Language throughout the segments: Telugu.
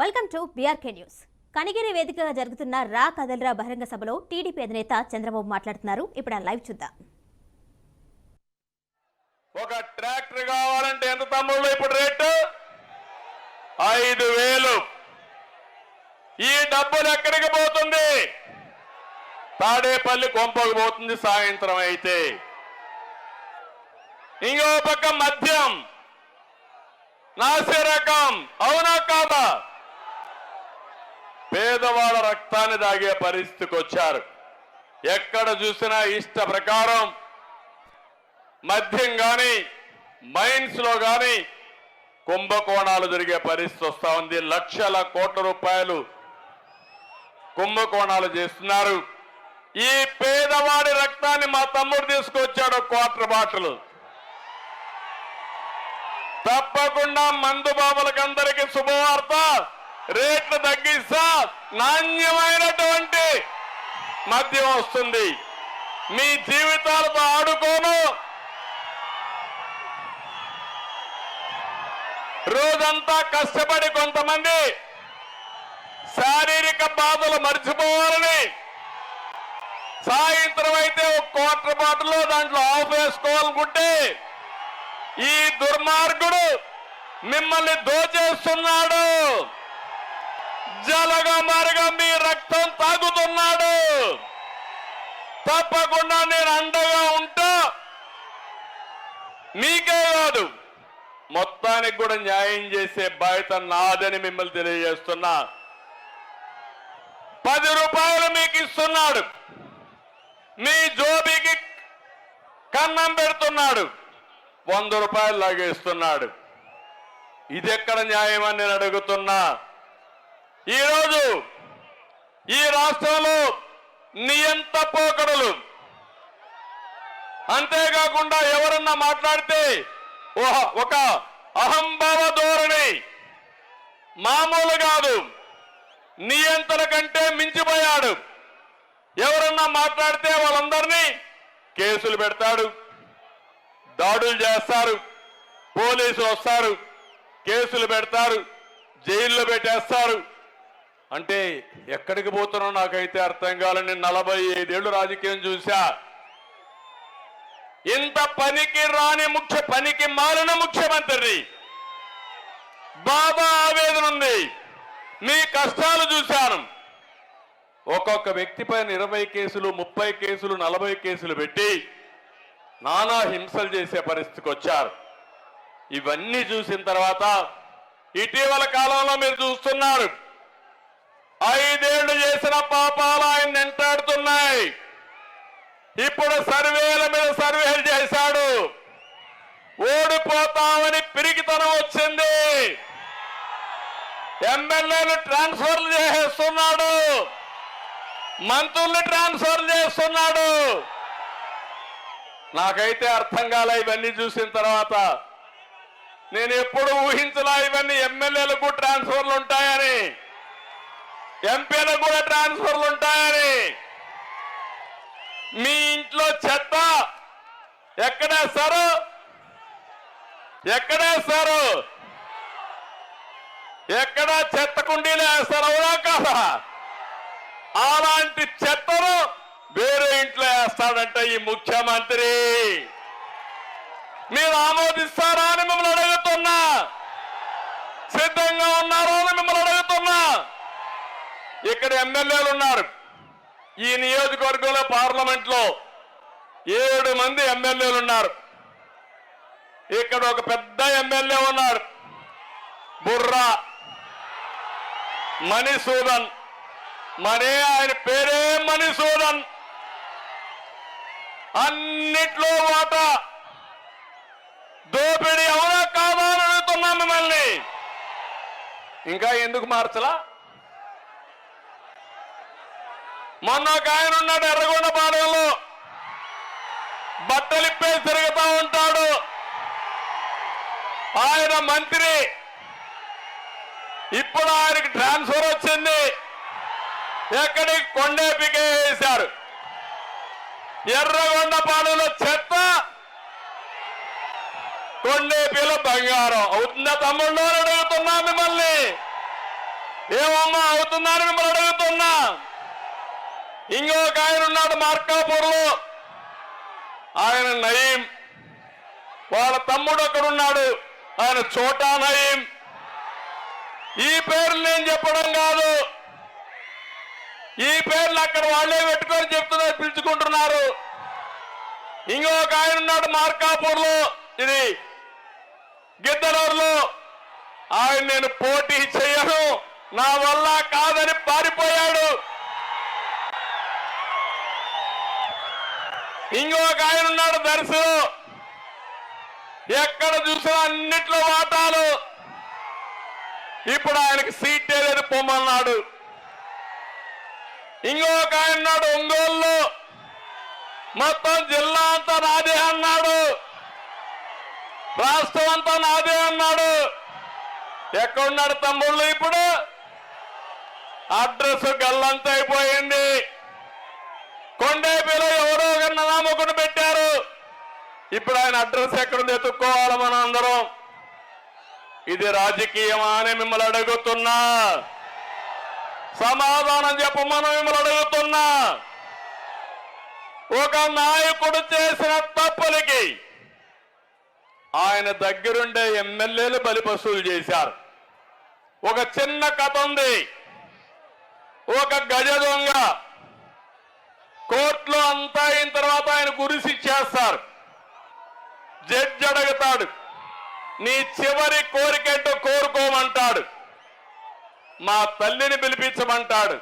Welcome to BRK news Kanigiri వేదికగా జరుగుతున్న రా కదలరా బహిరంగ సభలో టీడీపీ అధినేత చంద్రబాబు మాట్లాడుతున్నారు. ఇప్పుడు ఆ లైవ్ చూద్దాం. ఒక ట్రాక్టర్ కావాలంటే ఎంత తమ్ముళ్ళు ఇప్పుడు రేటు? ఐదు వేలు. ఈ డబ్బులు ఎక్కడికి పోతుంది? తాడేపల్లి కొంపకు పోతుంది సాయంత్రం అయితే. ఇంకో పక్క మద్యం. నాసిరకం. అవునా కాదా? పేదవాళ్ళ రక్తాన్ని దాగే పరిస్థితికి వచ్చారు. ఎక్కడ చూసినా ఇష్ట ప్రకారం మద్యం కానీ మైన్స్లో లో కుంభకోణాలు జరిగే పరిస్థితి వస్తూ ఉంది. లక్షల కోట్ల రూపాయలు కుంభకోణాలు చేస్తున్నారు. ఈ పేదవాడి రక్తాన్ని మా తమ్ముడు తీసుకొచ్చాడు క్వార్టర్ బాటలు. తప్పకుండా మందు బాబులకందరికీ శుభవార్త. రేట్లు తగ్గిస్తా నాణ్యమైనటువంటి మద్యం వస్తుంది. మీ జీవితాలతో ఆడుకోను. రోజంతా కష్టపడి కొంతమంది శారీరక బాధలు మర్చిపోవాలని సాయంత్రం అయితే ఒక క్వార్టర్ బాటలో దాంట్లో ఆఫ్ వేసుకోవాలనుకుంటే ఈ దుర్మార్గుడు మిమ్మల్ని దోచేస్తున్నాడు. జలగా మారగా మీ రక్తం తాగుతున్నాడు. తప్పకుండా నేను అండగా ఉంటా. మీకే కాదు మొత్తానికి కూడా న్యాయం చేసే బాధ్యత నాదని మిమ్మల్ని తెలియజేస్తున్నా. పది రూపాయలు మీకు ఇస్తున్నాడు. మీ జోబికి కన్నం పెడుతున్నాడు. వంద రూపాయలు లాగేస్తున్నాడు. ఇది ఎక్కడ న్యాయం అని నేను అడుగుతున్నా? ఈరోజు ఈ రాష్ట్రంలో నియంత పోకడలు. అంతేకాకుండా ఎవరన్నా మాట్లాడితే ఓహ- ఒక అహంభావ ధోరణి. మామూలు కాదు. నియంత్రణ కంటే మించిపోయాడు. ఎవరన్నా మాట్లాడితే వాళ్ళందరినీ కేసులు పెడతాడు దాడులు చేస్తారు పోలీసులు వస్తారు కేసులు పెడతారు జైల్లో పెట్టేస్తారు. అంటే ఎక్కడికి పోతున్నా నాకైతే అర్థం కాలని నలభై ఐదేళ్ళు రాజకీయం చూశా ఇంత పనికి రాని ముఖ్య పనికి మాలిన ముఖ్యమంత్రి బాబా ఆవేదన ఉంది. మీ కష్టాలు చూశాను. ఒక్కొక్క వ్యక్తి పైన ఇరవై కేసులు ముప్పై కేసులు నలభై కేసులు పెట్టి నానా హింసలు చేసే పరిస్థితికి వచ్చారు. ఇవన్నీ చూసిన తర్వాత ఇటీవల కాలంలో మీరు చూస్తున్నారు. ఐదేళ్ళు చేసిన పాపాలు ఆయన వెంటాడుతున్నాయి ఇప్పుడు సర్వేల మీద సర్వేలు చేశాడు. ఓడిపోతామని పిరికితనం వచ్చింది. ఎమ్మెల్యేలు ట్రాన్స్ఫర్లు చేసేస్తున్నాడు. మంత్రుల్ని ట్రాన్స్ఫర్ చేస్తున్నాడు. నాకైతే అర్థం కాలే ఇవన్నీ చూసిన తర్వాత. నేను ఎప్పుడు ఊహించలా ఇవన్నీ ఎమ్మెల్యేలకు ట్రాన్స్ఫర్లు ఉంటాయని. ఎంపీలకు కూడా ట్రాన్స్ఫర్లు ఉంటాయని. మీ ఇంట్లో చెత్త ఎక్కడేస్తారు ఎక్కడేస్తారు ఎక్కడ చెత్త కుండీలు వేస్తారు అవునా కదా? అలాంటి చెత్తను వేరే ఇంట్లో వేస్తాడంట ఈ ముఖ్యమంత్రి. మీరు ఆమోదిస్తారా అని మిమ్మల్ని అడుగుతున్నా. సిద్ధంగా ఉన్నారా అని మిమ్మల్ని అడుగుతున్నా. ఇక్కడ ఎమ్మెల్యేలు ఉన్నారు. ఈ నియోజకవర్గంలో పార్లమెంట్లో ఏడు మంది ఎమ్మెల్యేలు ఉన్నారు. ఇక్కడ ఒక పెద్ద ఎమ్మెల్యే ఉన్నారు. బుర్రా మణిసూదన్. మరే ఆయన పేరే మణిసూదన్. అన్నిట్లో వాటా. దోపిడీ ఎవరో కాదా మిమ్మల్ని. ఇంకా ఎందుకు మార్చలా? మొన్న ఒక ఆయన ఉన్నాడు ఎర్రగొండపాలెంలో బట్టలు బట్టలిప్పే తిరుగుతా ఉంటాడు. ఆయన మంత్రి. ఇప్పుడు ఆయనకి ట్రాన్స్ఫర్ వచ్చింది. ఎక్కడికి? కొండేపికే వేశారు. ఎర్రగొండపాలెంలో చెత్త. కొండేపిలో బంగారం. అవుతుందా తమ్ముళ్ళు అడుగుతున్నా మిమ్మల్ని. ఏమమ్మా అవుతుందని మిమ్మల్ని అడుగుతున్నా. ఇంకొక ఆయన ఉన్నాడు మార్కాపూర్లో. ఆయన నయీం. వాళ్ళ తమ్ముడు ఒకడున్నాడు ఆయన చోటా నయీం. ఈ పేర్లు నేను చెప్పడం కాదు. ఈ పేర్లు అక్కడ వాళ్ళే పెట్టుకొని చెప్తున్నారు పిలుచుకుంటున్నారు. ఇంకొక ఆయన ఉన్నాడు మార్కాపూర్లో. ఇది గిద్దలూరులో. ఆయన నేను పోటీ చేయను. నా వల్ల కాదని పారిపోయాడు. ఇంకొక ఆయన ఉన్నాడు దర్శనం ఎక్కడ చూసినా అన్నిట్లో వాటాలు. ఇప్పుడు ఆయనకి సీట్ ఏదని పొమ్మన్నాడు. ఇంకొక ఆయన ఉన్నాడు ఒంగోలులో. మొత్తం జిల్లా అంతా నాదే అన్నాడు. రాష్ట్రం అంతా నాదే అన్నాడు. ఎక్కడున్నాడు తమ్ముళ్ళు ఇప్పుడు? అడ్రస్ గల్లంతా అయిపోయింది. కొండేపిలో ఎవరో ఒక నామకుడు పెట్టారు. ఇప్పుడు ఆయన అడ్రస్ ఎక్కడుంది ఎత్తుక్కోవాలి మనం అందరం ఇది రాజకీయమా అని మిమ్మల్ని అడుగుతున్నా. సమాధానం చెప్పమని మిమ్మల్ని అడుగుతున్నా. ఒక నాయకుడు చేసిన తప్పులకి ఆయన దగ్గరుండే ఎమ్మెల్యేలు బలిపశువులు చేశారు. ఒక చిన్న కథ ఉంది. ఒక గజ దొంగ కోర్టులో అంతా అయిన తర్వాత ఆయన గురిసి చేస్తారు. జడ్జి అడుగుతాడు నీ చివరి కోరికేంటో కోరుకోమంటాడు. మా తల్లిని పిలిపించమంటాడు.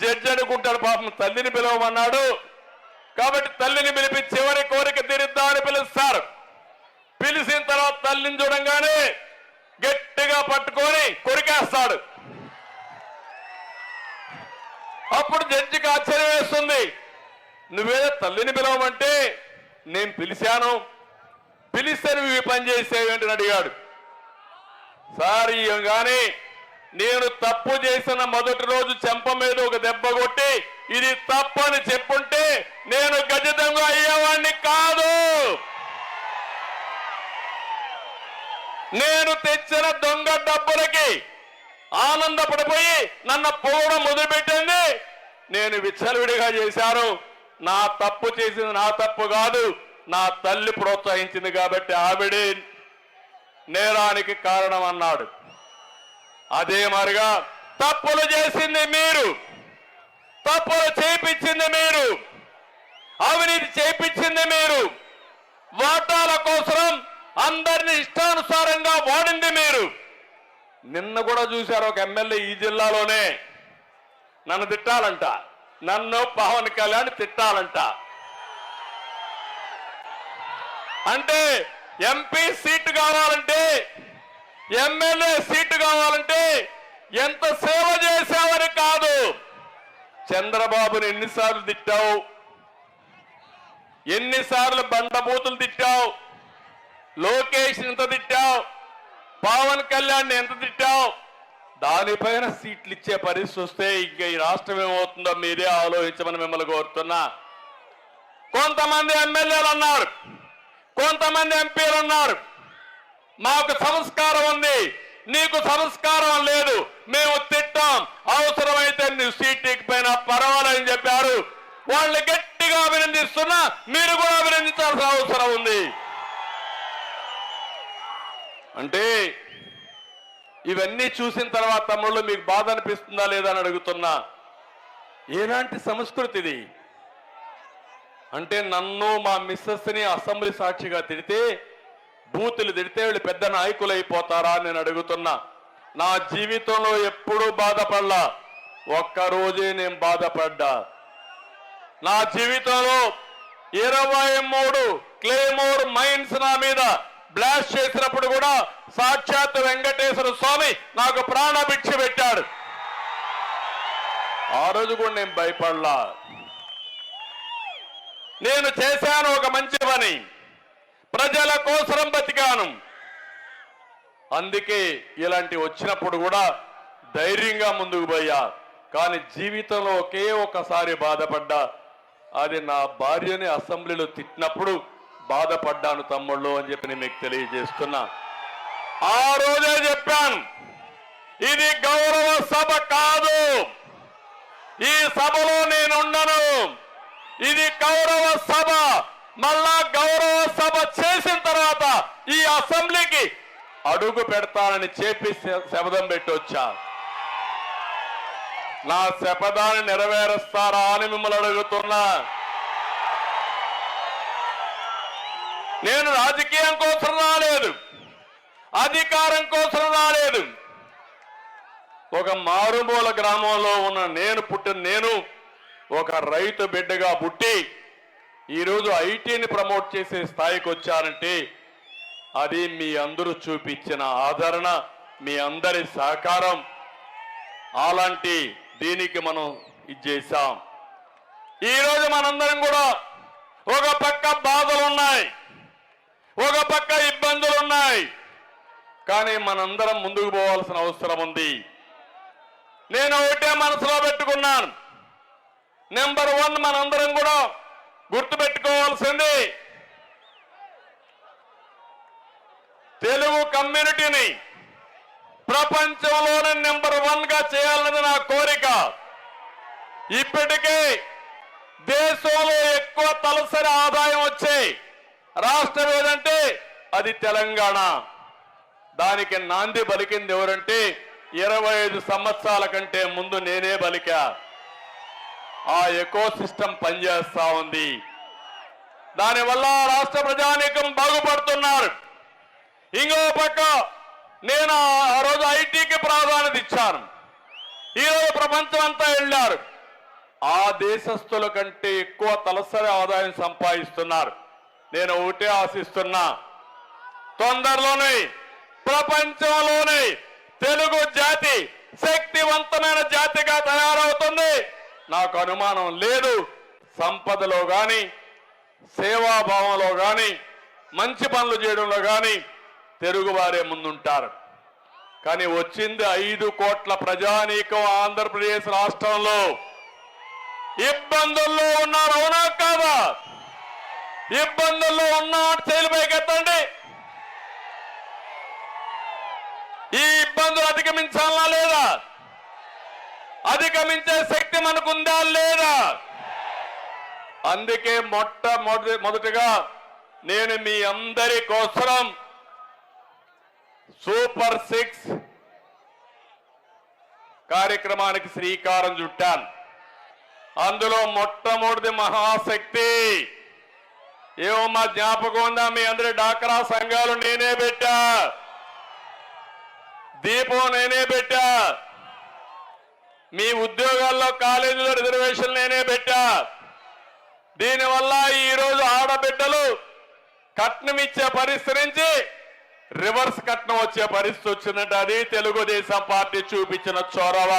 జడ్జి అనుకుంటాడు పాపం తల్లిని పిలవమన్నాడు. కాబట్టి తల్లిని పిలిపి చివరి కోరిక తీరుద్దామని పిలుస్తారు. పిలిచిన తర్వాత తల్లిని చూడంగానే గట్టిగా పట్టుకొని కొరికేస్తాడు. అప్పుడు జడ్జికి ఆశ్చర్యం వేస్తుంది. నువ్వేదో తల్లిని పిలవమంటే నేను పిలిచాను. పిలిస్తే నువ్వు ఈ పని చేసేవేంటని అడిగాడు. సార్ ఇవ్వగానే నేను తప్పు చేసిన మొదటి రోజు చెంప మీద ఒక దెబ్బ కొట్టి ఇది తప్పు అని చెప్పుంటే నేను గజదంగా అయ్యేవాడిని కాదు. నేను తెచ్చిన దొంగ డబ్బులకి ఆనందపడిపోయి నన్ను పోవడం మొదలుపెట్టింది. నేను విచ్చలవిడిగా చేశాను. నా తప్పు చేసింది నా తప్పు కాదు. నా తల్లి ప్రోత్సహించింది కాబట్టి ఆవిడే నేరానికి కారణం అన్నాడు అదే మరిగా తప్పులు చేసింది మీరు. తప్పులు చేపించింది మీరు. అవినీతి చేపించింది మీరు. వాటాల కోసం అందరిని ఇష్టానుసారంగా వాడింది మీరు. నిన్న కూడా చూశారు ఒక ఎమ్మెల్యే ఈ జిల్లాలోనే. నన్ను తిట్టాలంట. నన్ను పవన్ కళ్యాణ్ తిట్టాలంట. అంటే ఎంపీ సీటు కావాలంటే ఎమ్మెల్యే సీటు కావాలంటే ఎంత సేవ చేశావని కాదు. చంద్రబాబుని ఎన్నిసార్లు తిట్టావు? ఎన్నిసార్లు బండబూతులు తిట్టావు? లోకేష్ ఇంత తిట్టావు? పవన్ కళ్యాణ్ ఎంత తిట్టావు? దానిపైన సీట్లు ఇచ్చే పరిస్థితి వస్తే ఇంకా ఈ రాష్ట్రం ఏమవుతుందో మీరే ఆలోచించమని మిమ్మల్ని కోరుతున్నా. కొంతమంది ఎమ్మెల్యేలు అన్నారు. కొంతమంది ఎంపీలు అన్నారు. మాకు సంస్కారం ఉంది. నీకు సంస్కారం లేదు. మేము తిట్టాం. అవసరమైతే నువ్వు సీట్ పైన పర్వాలని చెప్పారు. వాళ్ళు గట్టిగా అభినందిస్తున్నా. మీరు కూడా అభినందించాల్సిన అవసరం ఉంది. అంటే ఇవన్నీ చూసిన తర్వాత తమ్ముళ్ళు మీకు బాధ అనిపిస్తుందా లేదా అని అడుగుతున్నా. ఎలాంటి సంస్కృతి ఇది అంటే నన్ను మా మిస్సెస్ని అసెంబ్లీ సాక్షిగా తిడితే బూతులు తిడితే వీళ్ళు పెద్ద నాయకులు అయిపోతారా నేను అడుగుతున్నా. నా జీవితంలో ఎప్పుడూ బాధపడలా. ఒక్కరోజే నేను బాధపడ్డా. నా జీవితంలో ఇరవై మూడు క్లేమోర్ మైన్స్ నా మీద బ్లాస్ట్ చేసినప్పుడు కూడా సాక్షాత్ వెంకటేశ్వర స్వామి నాకు ప్రాణభిక్ష పెట్టాడు. ఆ రోజు కూడా నేను భయపడలా. నేను చేశాను ఒక మంచి పని. ప్రజల కోసరం బతికాను. అందుకే ఇలాంటి వచ్చినప్పుడు కూడా ధైర్యంగా ముందుకు పోయా. కానీ జీవితంలో ఒకే ఒక్కసారి బాధపడ్డా. అది నా భార్యని అసెంబ్లీలో తిట్టినప్పుడు బాధపడ్డాను తమ్ముళ్ళు అని చెప్పి నేను మీకు తెలియజేస్తున్నా. ఆ రోజే చెప్పాను ఇది గౌరవ సభ కాదు. ఈ సభలో నేనుండను. ఇది గౌరవ సభ మళ్ళా గౌరవ సభ చేసిన తర్వాత ఈ అసెంబ్లీకి అడుగు పెడతానని చెప్పి శపథం పెట్టొచ్చా? నా శపథాన్ని నెరవేరుస్తారా అని మిమ్మల్ని అడుగుతున్నా. నేను రాజకీయం కోసం రాలేదు. అధికారం కోసం రాలేదు. ఒక మారుమూల గ్రామంలో ఉన్న నేను పుట్టిన నేను ఒక రైతు బిడ్డగా పుట్టి ఈరోజు ఐటీని ప్రమోట్ చేసే స్థాయికి వచ్చానంటే అది మీ అందరూ చూపించిన ఆదరణ మీ అందరి సహకారం. అలాంటి దీనికి మనం ఇది చేశాం. ఈరోజు మనందరం కూడా ఒక పక్క బాధలు ఉన్నాయి. ఒక పక్క ఇబ్బందులు ఉన్నాయి కానీ మనందరం ముందుకు పోవాల్సిన అవసరం ఉంది. నేను ఒకటే మనసులో పెట్టుకున్నాను. నెంబర్ వన్ మనందరం కూడా గుర్తుపెట్టుకోవాల్సింది. తెలుగు కమ్యూనిటీని ప్రపంచంలోనే నెంబర్ వన్గా చేయాలన్నది నా కోరిక. ఇప్పటికే దేశంలో ఎక్కువ తలసరి ఆదాయం వచ్చే రాష్ట్రం ఏదంటే? అది తెలంగాణ. దానికి నాంది పలికింది ఎవరంటే? ఇరవై ఐదు సంవత్సరాల కంటే ముందు నేనే బలికా. ఆ ఎకో సిస్టమ్ పనిచేస్తా ఉంది. దానివల్ల రాష్ట్ర ప్రజానీకం బాగుపడుతున్నారు. ఇంకో పక్క నేను ఆ రోజు ఐటీకి ప్రాధాన్యత ఇచ్చాను. ఈరోజు ప్రపంచం అంతా వెళ్ళారు. ఆ దేశస్తుల కంటే ఎక్కువ తలసరి ఆదాయం సంపాదిస్తున్నారు. నేను ఒకటే ఆశిస్తున్నా. తొందరలోనే ప్రపంచంలోనే తెలుగు జాతి శక్తివంతమైన జాతిగా తయారవుతుంది. నాకు అనుమానం లేదు. సంపదలో కానీ సేవాభావంలో కానీ మంచి పనులు చేయడంలో కానీ తెలుగు వారే ముందుంటారు. కానీ వచ్చింది ఐదు కోట్ల ప్రజానీకం ఆంధ్రప్రదేశ్ రాష్ట్రంలో. ఇబ్బందుల్లో ఉన్నారు అవునా కాదా? ఇబ్బందుల్లో ఉన్నా చేలు పైకెత్తండి. ఈ ఇబ్బందులు అధిగమించాలా లేదా? అధిగమించే శక్తి మనకుందా లేదా? అందుకే మొట్టమొదటి మొదటిగా నేను మీ అందరి కోసం సూపర్ సిక్స్ కార్యక్రమానికి శ్రీకారం చుట్టాను. అందులో మొట్టమొదటి మహాశక్తి ఏమో మా జ్ఞాపకం ఉందా? మీ అందరి డాక్రా సంఘాలు నేనే పెట్టా. దీపం నేనే పెట్టా. మీ ఉద్యోగాల్లో కాలేజీలో రిజర్వేషన్ నేనే పెట్టా. దీనివల్ల ఈరోజు ఆడబిడ్డలు కట్నం ఇచ్చే పరిస్థితి నుంచి రివర్స్ కట్నం వచ్చే పరిస్థితి వచ్చిందంటే. అది తెలుగుదేశం పార్టీ చూపించిన చొరవ.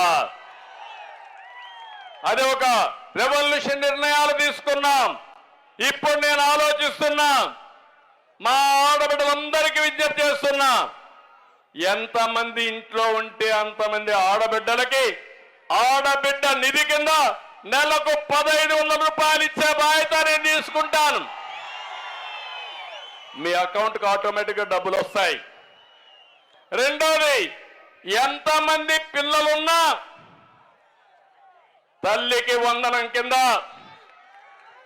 అది ఒక రెవల్యూషన్ నిర్ణయాలు తీసుకున్నాం. ఇప్పుడు నేను ఆలోచిస్తున్నా. మా ఆడబిడ్డలందరికీ విజ్ఞప్తి చేస్తున్నా. ఎంతమంది ఇంట్లో ఉంటే అంతమంది ఆడబిడ్డలకి ఆడబిడ్డ నిధి కింద నెలకు పదహైదు వందల రూపాయలు ఇచ్చే బాధ్యత నేను తీసుకుంటాను. మీ అకౌంట్కి ఆటోమేటిక్గా డబ్బులు వస్తాయి. రెండోది ఎంతమంది పిల్లలున్నా తల్లికి వందనం కింద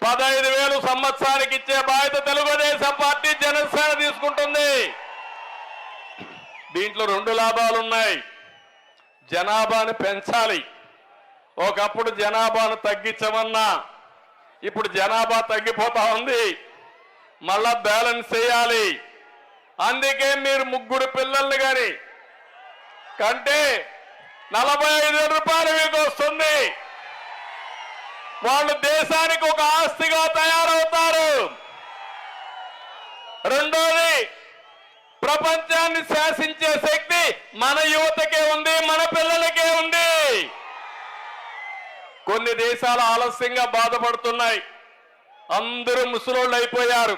పదహైదు వేలు సంవత్సరానికి ఇచ్చే బాధ్యత తెలుగుదేశం పార్టీ జనసేన తీసుకుంటుంది. దీంట్లో రెండు లాభాలు ఉన్నాయి జనాభాను పెంచాలి. ఒకప్పుడు జనాభాను తగ్గించమన్నా ఇప్పుడు జనాభా తగ్గిపోతా ఉంది. మళ్ళా బ్యాలెన్స్ చేయాలి. అందుకే మీరు ముగ్గురు పిల్లల్ని కానీ కంటే నలభై ఐదు రూపాయలు మీకు వస్తుంది. వాళ్ళు దేశానికి ఒక ఆస్తిగా తయారవుతారు. రెండోది ప్రపంచాన్ని శాసించే శక్తి మన యువతకే ఉంది మన పిల్లలకే ఉంది. కొన్ని దేశాలు ఆలస్యంగా బాధపడుతున్నాయి. అందరూ ముసలోళ్ళు అయిపోయారు.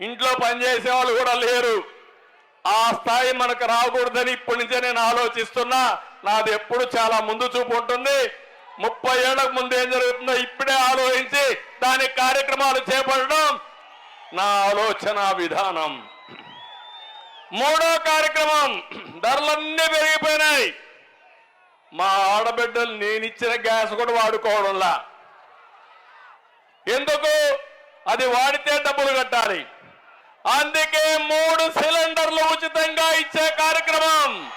ఇంట్లో పనిచేసే వాళ్ళు కూడా లేరు. ఆ స్థాయి మనకు రాకూడదని ఇప్పటి నుంచే నేను ఆలోచిస్తున్నా. నాది ఎప్పుడు చాలా ముందు చూపు ఉంటుంది. ముప్పై ఏళ్ళకు ముందు ఏం జరుగుతుందో ఇప్పుడే ఆలోచించి దాని కార్యక్రమాలు చేపట్టడం నా ఆలోచన విధానం. మూడో కార్యక్రమం ధరలన్నీ పెరిగిపోయినాయి. మా ఆడబిడ్డలు నేనిచ్చిన గ్యాస్ కూడా వాడుకోవడంలా ఎందుకు? అది వాడితే డబ్బులు కట్టాలి. అందుకే మూడు సిలిండర్లు ఉచితంగా ఇచ్చే కార్యక్రమం.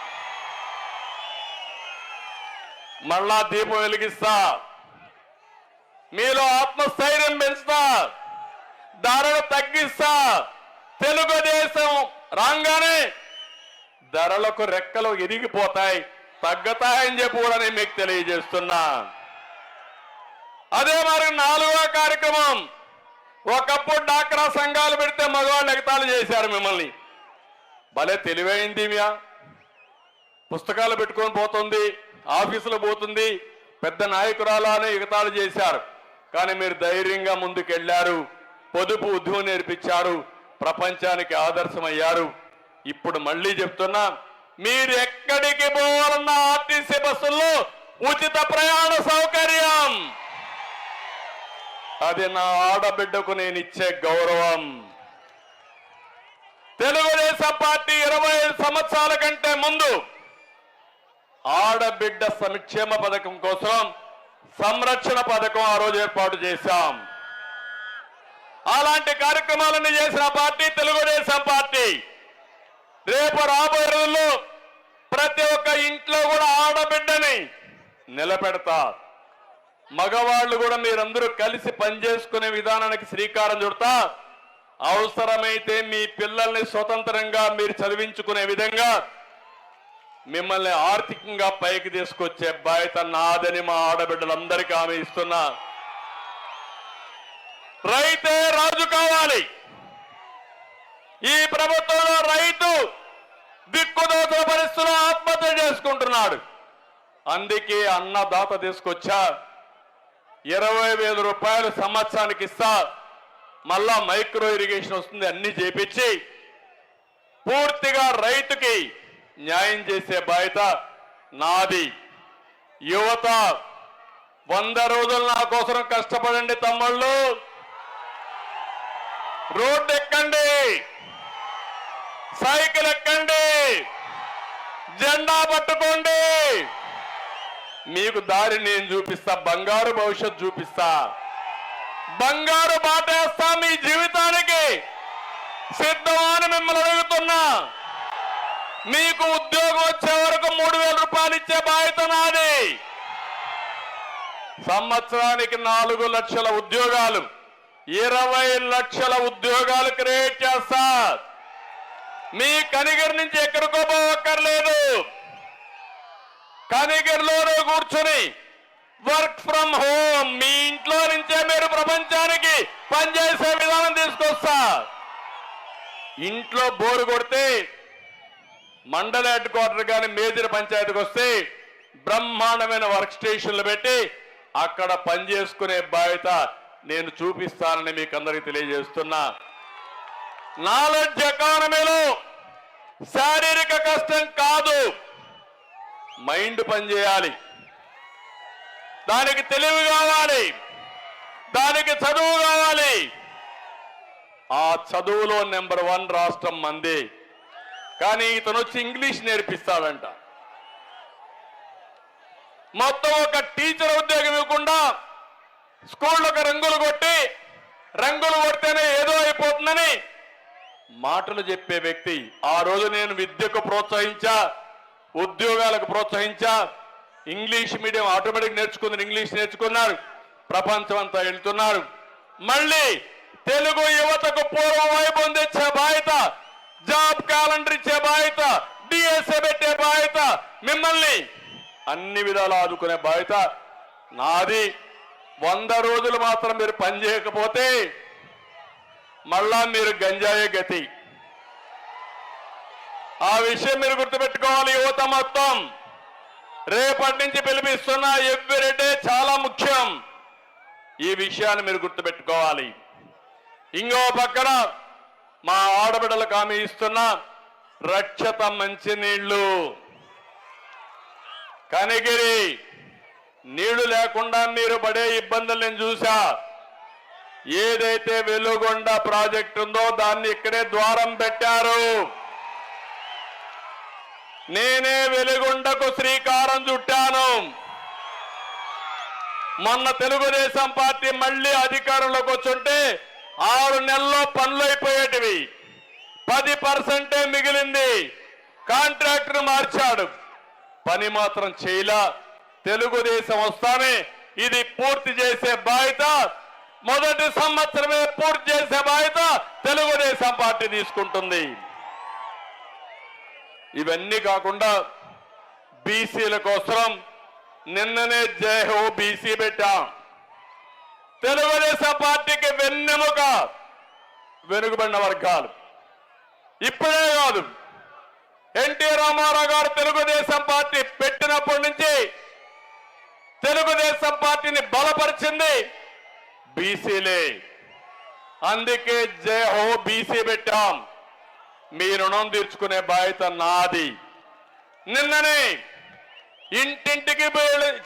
మళ్ళా దీపం వెలిగిస్తా. మీలో ఆత్మస్థైర్యం పెంచుతా. ధరలు తగ్గిస్తా. తెలుగుదేశం రాగానే ధరలకు రెక్కలు ఎదిగిపోతాయి. తగ్గుతాయని చెప్పి కూడా నేను మీకు తెలియజేస్తున్నా. అదే మరి నాలుగో కార్యక్రమం. ఒకప్పుడు డాక్రా సంఘాలు పెడితే మగవాళ్ళు ఎగతాలు చేశారు మిమ్మల్ని. భలే తెలివైంది మ్యా. పుస్తకాలు పెట్టుకొని పోతుంది. ఆఫీసులో పోతుంది. పెద్ద నాయకురాలు అని ఎగతాళి చేశారు. కానీ మీరు ధైర్యంగా ముందుకెళ్ళారు. పొదుపు ఉద్యమం నేర్పించారు. ప్రపంచానికి ఆదర్శమయ్యారు. ఇప్పుడు మళ్ళీ చెప్తున్నా మీరు ఎక్కడికి పోవాలన్న ఆర్టీసీ బస్సుల్లో ఉచిత ప్రయాణ సౌకర్యం. అది నా ఆడబిడ్డకు నేను ఇచ్చే గౌరవం. తెలుగుదేశం పార్టీ ఇరవై ఐదు సంవత్సరాల కంటే ముందు ఆడబిడ్డ సంక్షేమ పథకం కోసం సంరక్షణ పథకం ఆ రోజు ఏర్పాటు చేశాం. అలాంటి కార్యక్రమాలన్నీ చేసిన పార్టీ తెలుగుదేశం పార్టీ. రేపు రాబోయే రోజుల్లో ప్రతి ఒక్క ఇంట్లో కూడా ఆడబిడ్డని నిలబెడతా. మగవాళ్ళు కూడా మీరందరూ కలిసి పనిచేసుకునే విధానానికి శ్రీకారం చుడతా. అవసరమైతే మీ పిల్లల్ని స్వతంత్రంగా మీరు చదివించుకునే విధంగా మిమ్మల్ని ఆర్థికంగా పైకి తీసుకొచ్చే బాధ్యత నాదని మా ఆడబిడ్డలందరికీ ఆమె ఇస్తున్నా. రైతే రాజు కావాలి. ఈ ప్రభుత్వంలో రైతు దిక్కుదోచల పరిస్థితుల్లో ఆత్మహత్య చేసుకుంటున్నాడు. అందుకే అన్నదాత తీసుకొచ్చా. ఇరవై వేల రూపాయలు సంవత్సరానికి ఇస్తా. మళ్ళా మైక్రో ఇరిగేషన్ వస్తుంది అన్ని చేపించి. పూర్తిగా రైతుకి న్యాయం చేసే బాధ్యత నాది. యువత వంద రోజులు నా కోసం కష్టపడండి తమ్ముళ్ళు. రోడ్డు ఎక్కండి. సైకిల్ ఎక్కండి. జెండా పట్టుకోండి. మీకు దారి నేను చూపిస్తా బంగారు భవిష్యత్తు చూపిస్తా. బంగారు బాటేస్తా మీ జీవితానికి. సిద్ధమని మిమ్మల్ని అడుగుతున్నా. మీకు ఉద్యోగం వచ్చే వరకు మూడు వేల రూపాయలు ఇచ్చే బాధ్యత నాది. సంవత్సరానికి నాలుగు లక్షల ఉద్యోగాలు ఇరవై లక్షల ఉద్యోగాలు క్రియేట్ చేస్తా. మీ కనిగిరి నుంచి ఎక్కడికో పోవక్కర్లేదు. కనిగిరిలోనే కూర్చొని వర్క్ ఫ్రమ్ హోమ్ మీ ఇంట్లో నుంచే మీరు ప్రపంచానికి పనిచేసే విధానం తీసుకొస్తా. ఇంట్లో బోరు కొడితే మండల హెడ్ క్వార్టర్ కానీ మేజర్ పంచాయతీకి వస్తే బ్రహ్మాండమైన వర్క్ స్టేషన్లు పెట్టి అక్కడ పనిచేసుకునే బాధ్యత నేను చూపిస్తానని మీకు అందరికీ తెలియజేస్తున్నా. నాలెడ్జ్ ఎకానమీలో శారీరక కష్టం కాదు మైండ్ పనిచేయాలి దానికి తెలివి కావాలి దానికి చదువు కావాలి. ఆ చదువులో నెంబర్ వన్ రాష్ట్రం మంది. కానీ ఇతను వచ్చి ఇంగ్లీష్ నేర్పిస్తాడంట. మొత్తం ఒక టీచర్ ఉద్యోగం ఇవ్వకుండా స్కూళ్ళకు రంగులు కొట్టి రంగులు కొడితేనే ఏదో అయిపోతుందని మాటలు చెప్పే వ్యక్తి. ఆ రోజు నేను విద్యకు ప్రోత్సహించా ఉద్యోగాలకు ప్రోత్సహించా ఇంగ్లీష్ మీడియం ఆటోమేటిక్ నేర్చుకుంది ఇంగ్లీష్ నేర్చుకున్నారు. ప్రపంచం అంతా వెళ్తున్నారు. మళ్ళీ తెలుగు యువతకు పూర్వం వైభవం తెచ్చే బాధ్యత జాబ్ క్యాలెండర్ ఇచ్చే బాధ్యత డిఎస్ఏ పెట్టే బాధ్యత మిమ్మల్ని అన్ని విధాలు ఆదుకునే బాధ్యత నాది. వంద రోజులు మాత్రం మీరు పని చేయకపోతే మళ్ళా మీరు గంజాయే గతి. ఆ విషయం మీరు గుర్తుపెట్టుకోవాలి యువత మొత్తం. రేపటి నుంచి పిలిపిస్తున్న ఎవ్రీడే చాలా ముఖ్యం. ఈ విషయాన్ని మీరు గుర్తుపెట్టుకోవాలి. ఇంకో పక్కన మా ఆడబిడ్డలకు ఆమె ఇస్తున్న రక్షత మంచినీళ్ళు కనిగిరి నీళ్ళు లేకుండా మీరు పడే ఇబ్బందులు నేను చూసా ఏదైతే వెలుగొండ ప్రాజెక్ట్ ఉందో దాన్ని ఇక్కడే ద్వారం పెట్టారు. నేనే వెలుగొండకు శ్రీకారం చుట్టాను. మొన్న తెలుగుదేశం పార్టీ మళ్ళీ అధికారంలోకి వచ్చుంటే ఆరు నెలల్లో పనులు అయిపోయేటివి. పది పర్సెంటే మిగిలింది. కాంట్రాక్టర్ మార్చాడు. పని మాత్రం చేయలా. తెలుగుదేశం వస్తానే. ఇది పూర్తి చేసే బాధ్యత. మొదటి సంవత్సరమే పూర్తి చేసే బాధ్యత తెలుగుదేశం పార్టీ తీసుకుంటుంది. ఇవన్నీ కాకుండా బీసీల కోసం నిన్ననే జయహో హో బీసీ పెట్టాం. తెలుగుదేశం పార్టీకి వెన్నెముక వెనుకబడిన వర్గాలు. ఇప్పుడే కాదు ఎన్టీ రామారావు గారు తెలుగుదేశం పార్టీ పెట్టినప్పటి నుంచి తెలుగుదేశం పార్టీని బలపరిచింది బీసీలే. అందుకే జే హో బీసీ పెట్టాం. మీ రుణం తీర్చుకునే బాధ్యత నాది. నిన్ననే ఇంటింటికి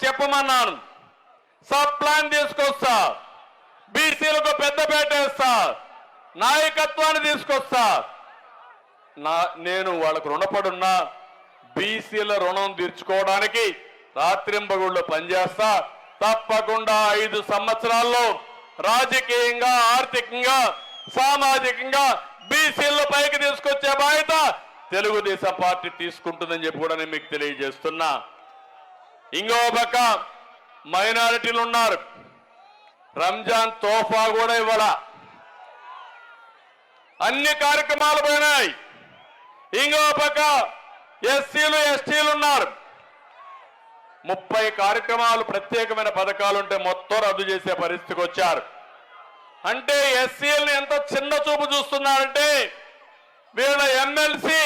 చెప్పమన్నాను. సబ్ ప్లాన్ తీసుకొస్తా. బీసీలకు పెద్దపేట వేస్తా. నాయకత్వాన్ని తీసుకొస్తా. నా నేను వాళ్ళకు రుణపడున్నా బీసీల రుణం తీర్చుకోవడానికి రాత్రింబగుళ్ళు పనిచేస్తా. తప్పకుండా ఐదు సంవత్సరాల్లో రాజకీయంగా ఆర్థికంగా సామాజికంగా బీసీల పైకి తీసుకొచ్చే బాధ్యత తెలుగుదేశం పార్టీ తీసుకుంటుందని చెప్పి కూడా నేను మీకు తెలియజేస్తున్నా. ఇంకో పక్క మైనారిటీలు ఉన్నారు. రంజాన్ తోఫా కూడా ఇవ్వాల. అన్ని కార్యక్రమాలు పోయినాయి. ఇంకో పక్క ఎస్సీలు ఎస్టీలు ఉన్నారు. ముప్పై కార్యక్రమాలు ప్రత్యేకమైన పథకాలు ఉంటే మొత్తం రద్దు చేసే పరిస్థితికి వచ్చారు. అంటే ఎస్సీలను ఎంత చిన్న చూపు చూస్తున్నారంటే వీళ్ళ ఎమ్మెల్సీ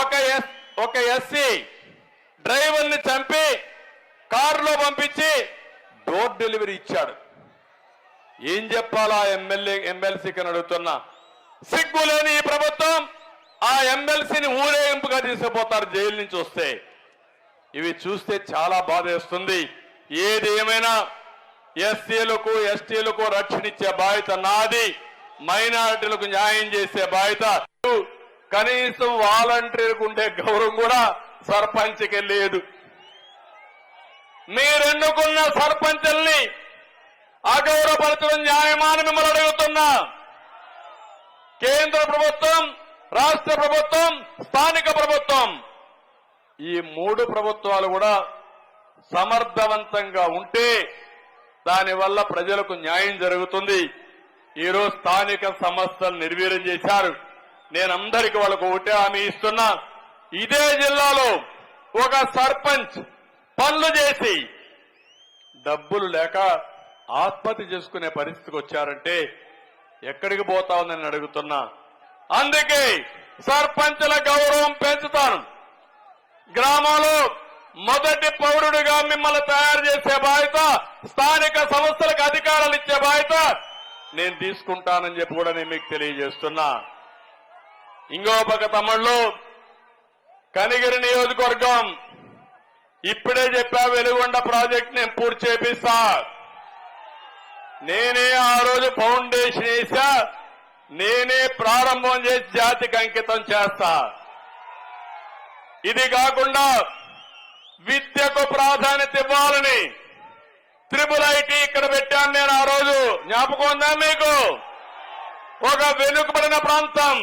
ఒక ఎస్ ఒక ఎస్సీ డ్రైవర్ని చంపి కారులో పంపించి డోర్ డెలివరీ ఇచ్చాడు. ఏం చెప్పాలా ఎమ్మెల్యే ఎమ్మెల్సీకి అని అడుగుతున్నా? సిగ్గులేని ఈ ప్రభుత్వం ఆ ఎమ్మెల్సీని ఊరేగింపుగా తీసుకుపోతారు జైలు నుంచి వస్తే. ఇవి చూస్తే చాలా బాధేస్తుంది ఏది ఏమైనా ఎస్సీలకు ఎస్టీలకు రక్షణ ఇచ్చే బాధ్యత నాది. మైనారిటీలకు న్యాయం చేసే బాధ్యత కనీసం వాలంటీర్కు ఉండే గౌరవం కూడా సర్పంచ్కి లేదు. మీరెన్నుకున్న సర్పంచుల్ని అగౌరవపరచడం న్యాయమాని మిమ్మల్ని అడుగుతున్నా. కేంద్ర ప్రభుత్వం రాష్ట్ర ప్రభుత్వం స్థానిక ప్రభుత్వం ఈ మూడు ప్రభుత్వాలు కూడా సమర్థవంతంగా ఉంటే దానివల్ల ప్రజలకు న్యాయం జరుగుతుంది. ఈరోజు స్థానిక సంస్థలు నిర్వీర్యం చేశారు. నేను అందరికీ వాళ్ళకు ఒకటే హామీ ఇస్తున్నా. ఇదే జిల్లాలో ఒక సర్పంచ్ పనులు చేసి డబ్బులు లేక ఆత్మహత్య చేసుకునే పరిస్థితికి వచ్చారంటే ఎక్కడికి పోతా ఉందని అడుగుతున్నా. అందుకే సర్పంచుల గౌరవం పెంచుతాను. గ్రామంలో మొదటి పౌరుడిగా మిమ్మల్ని తయారు చేసే బాధ్యత స్థానిక సంస్థలకు అధికారాలు ఇచ్చే బాధ్యత నేను తీసుకుంటానని చెప్పి కూడా నేను మీకు తెలియజేస్తున్నా. ఇంకో పక్క తమ్ముళ్ళు కనిగిరి నియోజకవర్గం. ఇప్పుడే చెప్పా వెలుగొండ ప్రాజెక్ట్ నేను పూర్తి చేపిస్తా. నేనే ఆ రోజు ఫౌండేషన్ వేసా నేనే ప్రారంభం చేసి జాతికి అంకితం చేస్తా. ఇది కాకుండా విద్యకు ప్రాధాన్యత ఇవ్వాలని త్రిపుల్ ఐటీ ఇక్కడ పెట్టాను నేను ఆ రోజు. జ్ఞాపకం ఉందా మీకు? ఒక వెనుకబడిన ప్రాంతం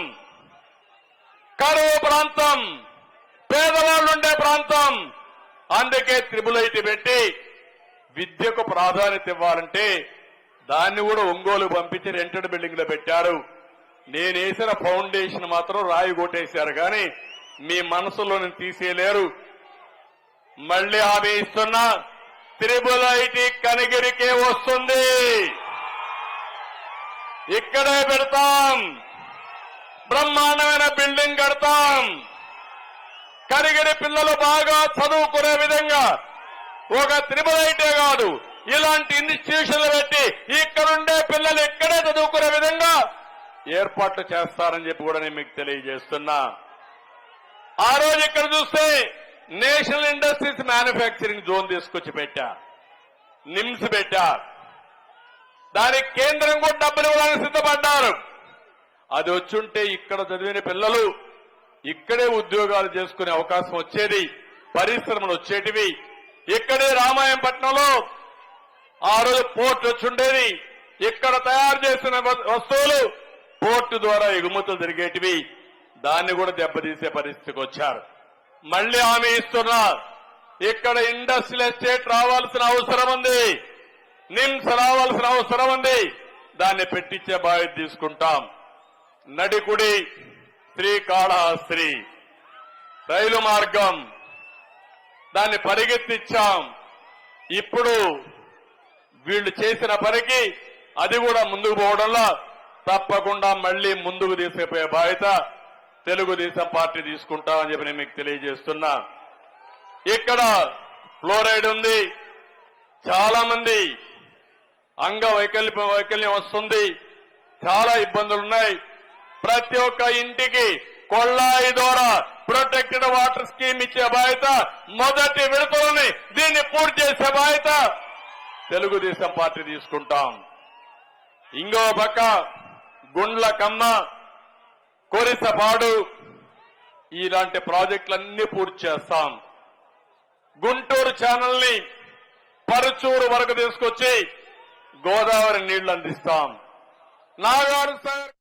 కరువు ప్రాంతం పేదవాళ్ళు ఉండే ప్రాంతం. అందుకే త్రిపుల్ ఐటీ పెట్టి విద్యకు ప్రాధాన్యత ఇవ్వాలంటే దాన్ని కూడా ఒంగోలు పంపించి రెంటెడ్ బిల్డింగ్లో పెట్టారు. నేను వేసిన ఫౌండేషన్ మాత్రం రాయి కొట్టేశారు కానీ మీ మనసులోని తీసేయలేరు. మళ్ళీ హామీ ఇస్తున్నా త్రిపుల్ ఐటీ కనిగిరికే వస్తుంది. ఇక్కడే పెడతాం. బ్రహ్మాండమైన బిల్డింగ్ కడతాం. కనిగిరి పిల్లలు బాగా చదువుకునే విధంగా ఒక త్రిపుల్ ఐటే కాదు ఇలాంటి ఇన్స్టిట్యూషన్లు పెట్టి ఇక్కడుండే పిల్లలు ఇక్కడే చదువుకునే విధంగా ఏర్పాట్లు చేస్తారని చెప్పి కూడా నేను మీకు తెలియజేస్తున్నా. ఆ రోజు ఇక్కడ చూస్తే నేషనల్ ఇండస్ట్రీస్ మ్యానుఫ్యాక్చరింగ్ జోన్ తీసుకొచ్చి పెట్టా. నిమ్స్ పెట్టా. దానికి కేంద్రం కూడా డబ్బులు ఇవ్వడానికి సిద్ధపడ్డారు. అది వచ్చుంటే ఇక్కడ చదివిన పిల్లలు ఇక్కడే ఉద్యోగాలు చేసుకునే అవకాశం వచ్చేది పరిశ్రమలు వచ్చేటివి. ఇక్కడే రామాయంపట్నంలో ఆ రోజు పోర్ట్ వచ్చిండేది ఇక్కడ తయారు చేసిన వస్తువులు పోర్టు ద్వారా ఎగుమతులు జరిగేటివి. దాన్ని కూడా దెబ్బతీసే పరిస్థితికి వచ్చారు. మళ్ళీ హామీ ఇస్తున్నా ఇక్కడ ఇండస్ట్రియల్ ఎస్టేట్ రావాల్సిన అవసరం ఉంది. నిమ్స్ రావాల్సిన అవసరం ఉంది. దాన్ని పెట్టించే బాధ్యత తీసుకుంటాం. నడికుడి శ్రీకాళహస్త్రి రైలు మార్గం. దాన్ని పరిగెత్తిచ్చాం. ఇప్పుడు వీళ్ళు చేసిన పనికి అది కూడా ముందుకు పోవడంలో తప్పకుండా మళ్ళీ ముందుకు తీసుకుపోయే బాధ్యత తెలుగుదేశం పార్టీ తీసుకుంటామని చెప్పి నేను మీకు తెలియజేస్తున్నా. ఇక్కడ ఫ్లోరైడ్ ఉంది. చాలా మంది అంగ వైకల్య వైకల్యం వస్తుంది. చాలా ఇబ్బందులు ఉన్నాయి. ప్రతి ఒక్క ఇంటికి కొళ్ళాయి ద్వారా ప్రొటెక్టెడ్ వాటర్ స్కీమ్ ఇచ్చే బాధ్యత మొదటి విడతలోనే దీన్ని పూర్తి చేసే బాధ్యత తెలుగుదేశం పార్టీ తీసుకుంటాం. ఇంకో పక్క గుండ్ల కమ్మ కొరిసపాడు ఇలాంటి ప్రాజెక్టులన్నీ పూర్తి చేస్తాం. గుంటూరు ఛానల్ని పరుచూరు వరకు తీసుకొచ్చి గోదావరి నీళ్ళు అందిస్తాం. నాగారు సార్